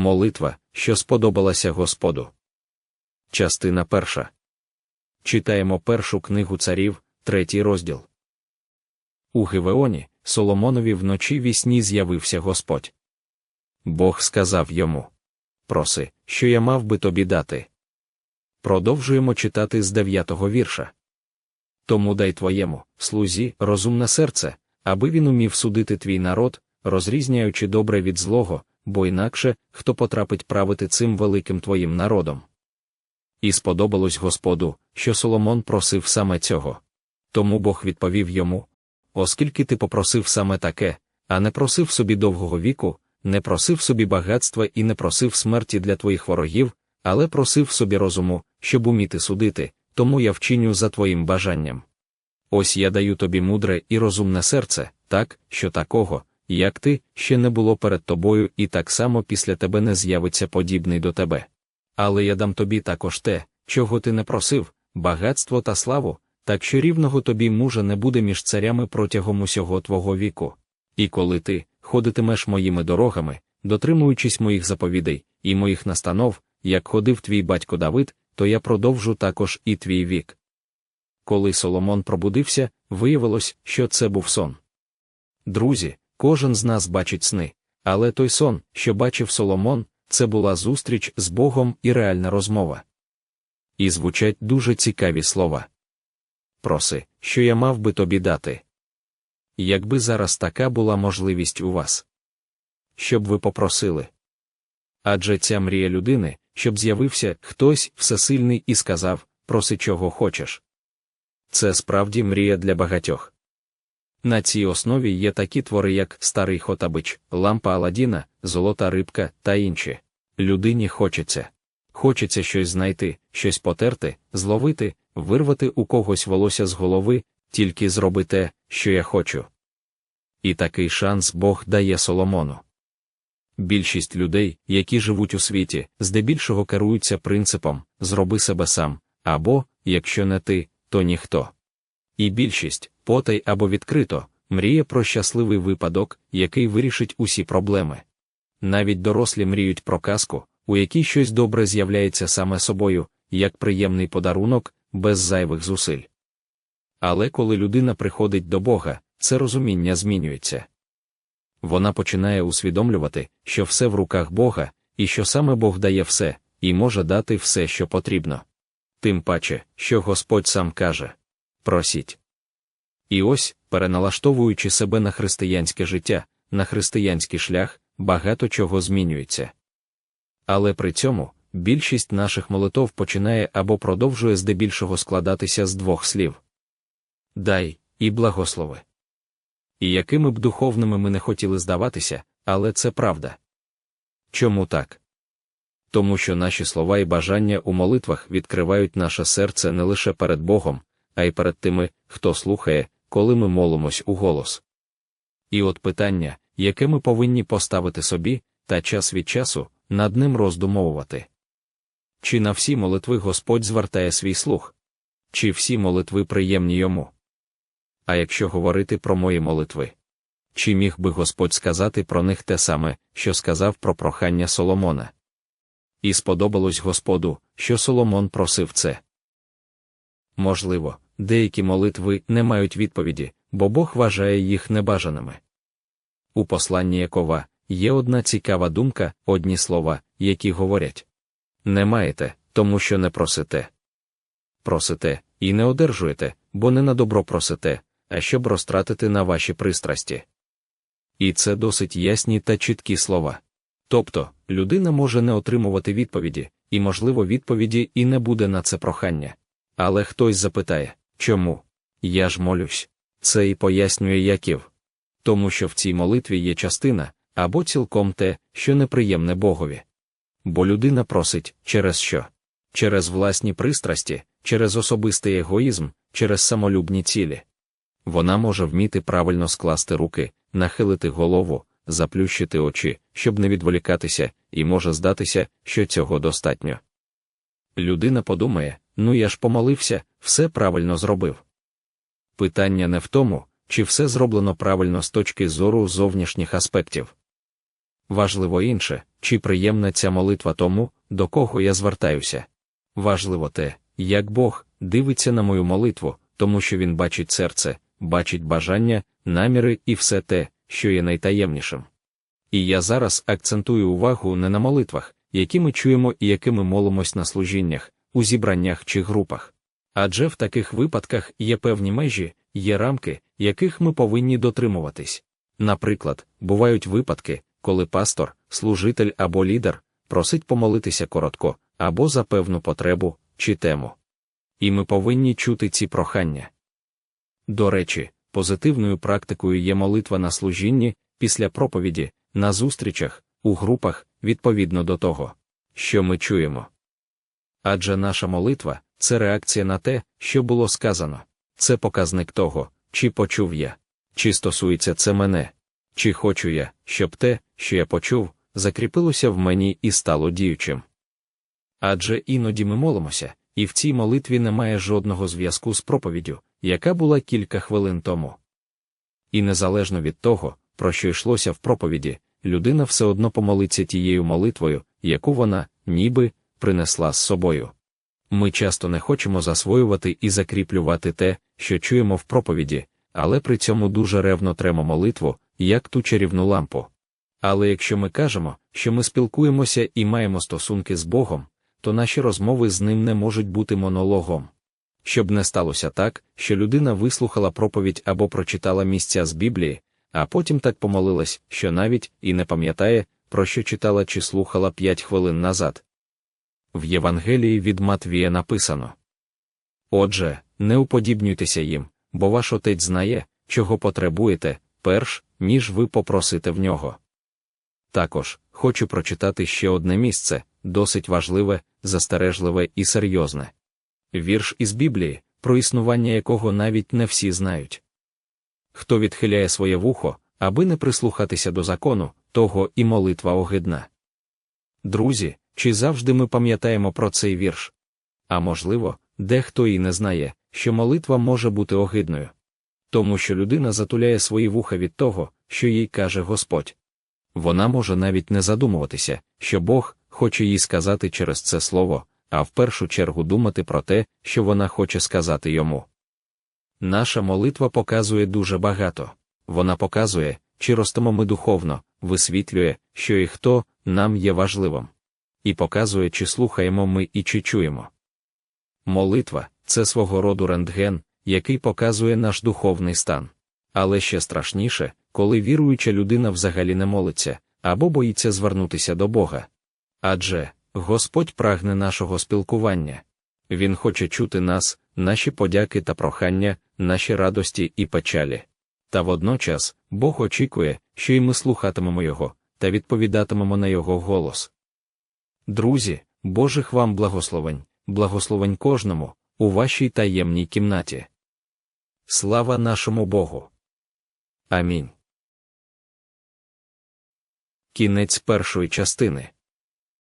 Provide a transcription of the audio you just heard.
Молитва, що сподобалася Господу. Частина перша. Читаємо першу книгу царів, третій розділ. У Гивеоні Соломонові вночі вісні з'явився Господь. Бог сказав йому Проси, що я мав би тобі дати. Продовжуємо читати з дев'ятого вірша. Тому дай твоєму, слузі, розумне серце, аби він умів судити твій народ, розрізняючи добре від злого, бо інакше хто потрапить правити цим великим твоїм народом. І сподобалось Господу, що Соломон просив саме цього. Тому Бог відповів йому: Оскільки ти попросив саме таке, а не просив собі довгого віку, не просив собі багатства і не просив смерті для твоїх ворогів, але просив собі розуму, щоб уміти судити, тому я вчиню за твоїм бажанням. Ось я даю тобі мудре і розумне серце, так, що такого, як ти, ще не було перед тобою, і так само після тебе не з'явиться подібний до тебе. Але я дам тобі також те, чого ти не просив, багатство та славу, так що рівного тобі мужа не буде між царями протягом усього твого віку. І коли ти ходитимеш моїми дорогами, дотримуючись моїх заповідей і моїх настанов, як ходив твій батько Давид, то я продовжу також і твій вік. Коли Соломон пробудився, виявилось, що це був сон. Друзі, кожен з нас бачить сни, але той сон, що бачив Соломон, це була зустріч з Богом і реальна розмова. І звучать дуже цікаві слова. Проси, що я мав би тобі дати. Якби зараз така була можливість у вас, щоб ви попросили. Адже ця мрія людини, щоб з'явився хтось всесильний і сказав, проси чого хочеш. Це справді мрія для багатьох. На цій основі є такі твори, як Старий Хотабич, Лампа Аладдіна, Золота рибка та інші. Людині хочеться. Хочеться щось знайти, щось потерти, зловити, вирвати у когось волосся з голови, тільки зроби те, що я хочу. І такий шанс Бог дає Соломону. Більшість людей, які живуть у світі, здебільшого керуються принципом зроби себе сам, або, якщо не ти, то ніхто. І більшість, потай або відкрито, мріє про щасливий випадок, який вирішить усі проблеми. Навіть дорослі мріють про казку, у якій щось добре з'являється саме собою, як приємний подарунок, без зайвих зусиль. Але коли людина приходить до Бога, це розуміння змінюється. Вона починає усвідомлювати, що все в руках Бога, і що саме Бог дає все, і може дати все, що потрібно. Тим паче, що Господь сам каже просіть. І ось, переналаштовуючи себе на християнське життя, на християнський шлях, багато чого змінюється. Але при цьому більшість наших молитов починає або продовжує здебільшого складатися з двох слів дай і благослови. І якими б духовними ми не хотіли здаватися, але це правда. Чому так? Тому що наші слова і бажання у молитвах відкривають наше серце не лише перед Богом, а й перед тими, хто слухає, коли ми молимось у голос. І от питання, яке ми повинні поставити собі, та час від часу над ним роздумовувати. Чи на всі молитви Господь звертає свій слух? Чи всі молитви приємні йому? А якщо говорити про мої молитви? Чи міг би Господь сказати про них те саме, що сказав про прохання Соломона? І сподобалось Господу, що Соломон просив це. Можливо, деякі молитви не мають відповіді, бо Бог вважає їх небажаними. У посланні Якова є одна цікава думка, одні слова, які говорять не маєте, тому що не просите. Просите і не одержуєте, бо не на добро просите, а щоб розтратити на ваші пристрасті. І це досить ясні та чіткі слова. Тобто, людина може не отримувати відповіді, і, можливо, відповіді і не буде на це прохання. Але хтось запитає, чому? Я ж молюсь. Це і пояснює Яків. Тому що в цій молитві є частина або цілком те, що неприємне Богові. Бо людина просить через що? Через власні пристрасті, через особистий егоїзм, через самолюбні цілі. Вона може вміти правильно скласти руки, нахилити голову, заплющити очі, щоб не відволікатися, і може здатися, що цього достатньо. Людина подумає, ну я ж помолився, все правильно зробив. Питання не в тому, чи все зроблено правильно з точки зору зовнішніх аспектів. Важливо інше, чи приємна ця молитва тому, до кого я звертаюся. Важливо те, як Бог дивиться на мою молитву, тому що Він бачить серце, бачить бажання, наміри і все те, що є найтаємнішим. І я зараз акцентую увагу не на молитвах, які ми чуємо і якими молимось на служіннях, у зібраннях чи групах. Адже в таких випадках є певні межі, є рамки, яких ми повинні дотримуватись. Наприклад, бувають випадки, коли пастор, служитель або лідер просить помолитися коротко або за певну потребу чи тему. І ми повинні чути ці прохання. До речі, позитивною практикою є молитва на служінні, після проповіді, на зустрічах, у групах, відповідно до того, що ми чуємо. Адже наша молитва це реакція на те, що було сказано, це показник того, чи почув я, чи стосується це мене, чи хочу я, щоб те, що я почув, закріпилося в мені і стало діючим. Адже іноді ми молимося, і в цій молитві немає жодного зв'язку з проповіддю, яка була кілька хвилин тому. І незалежно від того, про що йшлося в проповіді, людина все одно помолиться тією молитвою, яку вона, ніби, принесла з собою. Ми часто не хочемо засвоювати і закріплювати те, що чуємо в проповіді, але при цьому дуже ревно тремо молитву, як ту чарівну лампу. Але якщо ми кажемо, що ми спілкуємося і маємо стосунки з Богом, то наші розмови з ним не можуть бути монологом. Щоб не сталося так, що людина вислухала проповідь або прочитала місця з Біблії, а потім так помолилась, що навіть і не пам'ятає, про що читала чи слухала п'ять хвилин назад. В Євангелії від Матвія написано Отже, не уподібнюйтеся їм, бо ваш отець знає, чого потребуєте, перш ніж ви попросите в нього. Також хочу прочитати ще одне місце, досить важливе, застережливе і серйозне. Вірш із Біблії, про існування якого навіть не всі знають. Хто відхиляє своє вухо, аби не прислухатися до закону, того і молитва огидна. Друзі, чи завжди ми пам'ятаємо про цей вірш? А можливо, дехто і не знає, що молитва може бути огидною. Тому що людина затуляє свої вуха від того, що їй каже Господь. Вона може навіть не задумуватися, що Бог хоче їй сказати через це слово, а в першу чергу думати про те, що вона хоче сказати йому. Наша молитва показує дуже багато. Вона показує, чи ростемо ми духовно, висвітлює, що і хто нам є важливим. І показує, чи слухаємо ми і чи чуємо. Молитва це свого роду рентген, який показує наш духовний стан. Але ще страшніше, коли віруюча людина взагалі не молиться або боїться звернутися до Бога. Адже Господь прагне нашого спілкування. Він хоче чути нас, наші подяки та прохання, наші радості і печалі. Та водночас Бог очікує, що й ми слухатимемо Його та відповідатимемо на Його голос. Друзі, Божих вам благословень, благословень кожному, у вашій таємній кімнаті. Слава нашому Богу. Амінь. Кінець першої частини.